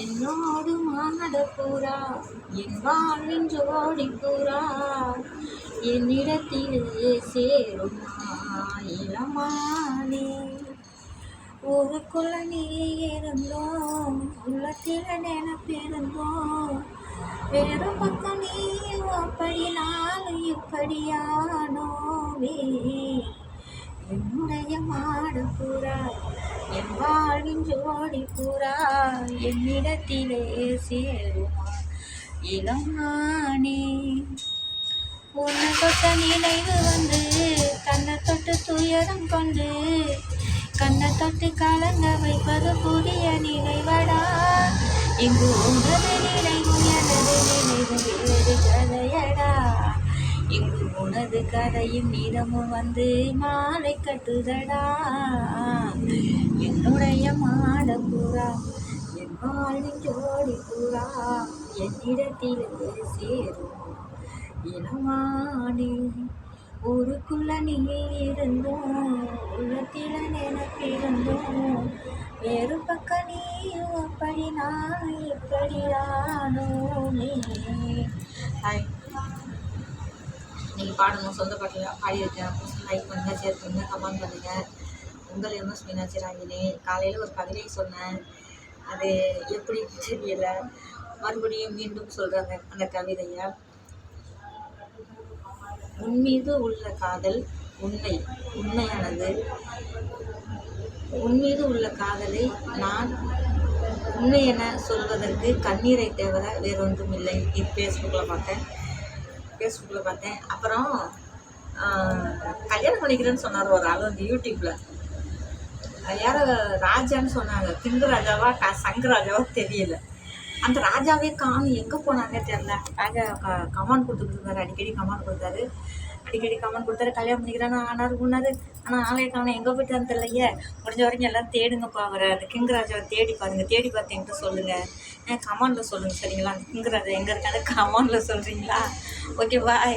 என்னோடு மானட பூரா என் வாழ்வின் ஜோடி பூரா என்னிடத்திலே சேரும் இளமானே? ஊருக்குள்ள நீ இருந்தோம் உள்ளத்தில் நினைப்பிருந்தோம் வேறு பக்கம் நீ அப்படி நானும் இப்படியானோவே என்னுடைய மாடு பூரா என் வாழ்வின் என்னிடத்திலே சேருமா? இளமானே உன்னை தொட்ட நினைவு வந்து கண்ணை தொட்டு துயரம் கொண்டு கண்ணை தொட்டு கலங்க வைப்பது புதிய நினைவடா? இங்கு உனது உனது கதையும் நீளமும் வந்து மாலை கட்டுதடா. என்னுடைய மாடப்புறா என் வாழ்வின் ஜோடி புறா என்னிடத்திலே சேரும்? இளமானே ஊருக்குள்ள நீ இருந்தோம் உள்ளத்தில நினைப்பிருந்தோம் வேறு பக்கம் நீயும் அப்படி நான் இப்படியானோமே நீ நீங்கள் பாடணும். சொந்த பாட்டில் பாடியிருக்கேன் லைக் பண்ணுங்கள் ஷேர் பண்ணுங்கள் கமெண்ட் பண்ணுங்கள் உங்கள் எம்எஸ் மீனாட்சி ராங்கினே காலையில் ஒரு கவிதை சொன்னேன். அது எப்படி தெரியல. மறுபடியும் மீண்டும் சொல்கிறாங்க அந்த கவிதையை. உன்மீது உள்ள காதல் உண்மை உண்மையானது உன் மீது உள்ள காதலை நான் உண்மை என சொல்வதற்கு கண்ணீரை தேவை வேறொன்றும் இல்லை இது ஃபேஸ்புக்கில் பார்த்தேன். ஃபேஸ்புக்கில் பார்த்தேன். அப்புறம் கல்யாணம் பண்ணிக்கிறேன்னு சொன்னார் ஒரு ஆள் வந்து யூடியூப்பில் யாரோ ராஜான்னு சொன்னாங்க. கிங்கு ராஜாவா க சங்க ராஜாவா தெரியல. அந்த ராஜாவே காணும். எங்கே போனாங்க தெரியல. ராஜா கமான் கமாண்ட் கொடுத்துட்டு இருந்தாரு. அடிக்கடி கமாண்ட் கொடுத்தாரு. அடிக்கடி கமெண்ட் கொடுத்தாரு. கல்யாணம் பண்ணிக்கிறான்னு ஆனார் உண்ணாரு ஆனால் ஆலய காணும். எங்கே போயிட்டான்னு தெரியலையே. முடிஞ்ச வரைக்கும் எல்லாம் தேடுங்கப்பா அவரை. அந்த கிங் ராஜாவை தேடி பாருங்க. தேடி பார்த்து என்கிட்ட சொல்லுங்கள் கமாண்டில் சொல்லுங்கள் சரிங்களா? அந்த கிங் ராஜா எங்கே இருக்காரு? கமாண்டில் சொல்கிறீங்களா ஓகே பாய்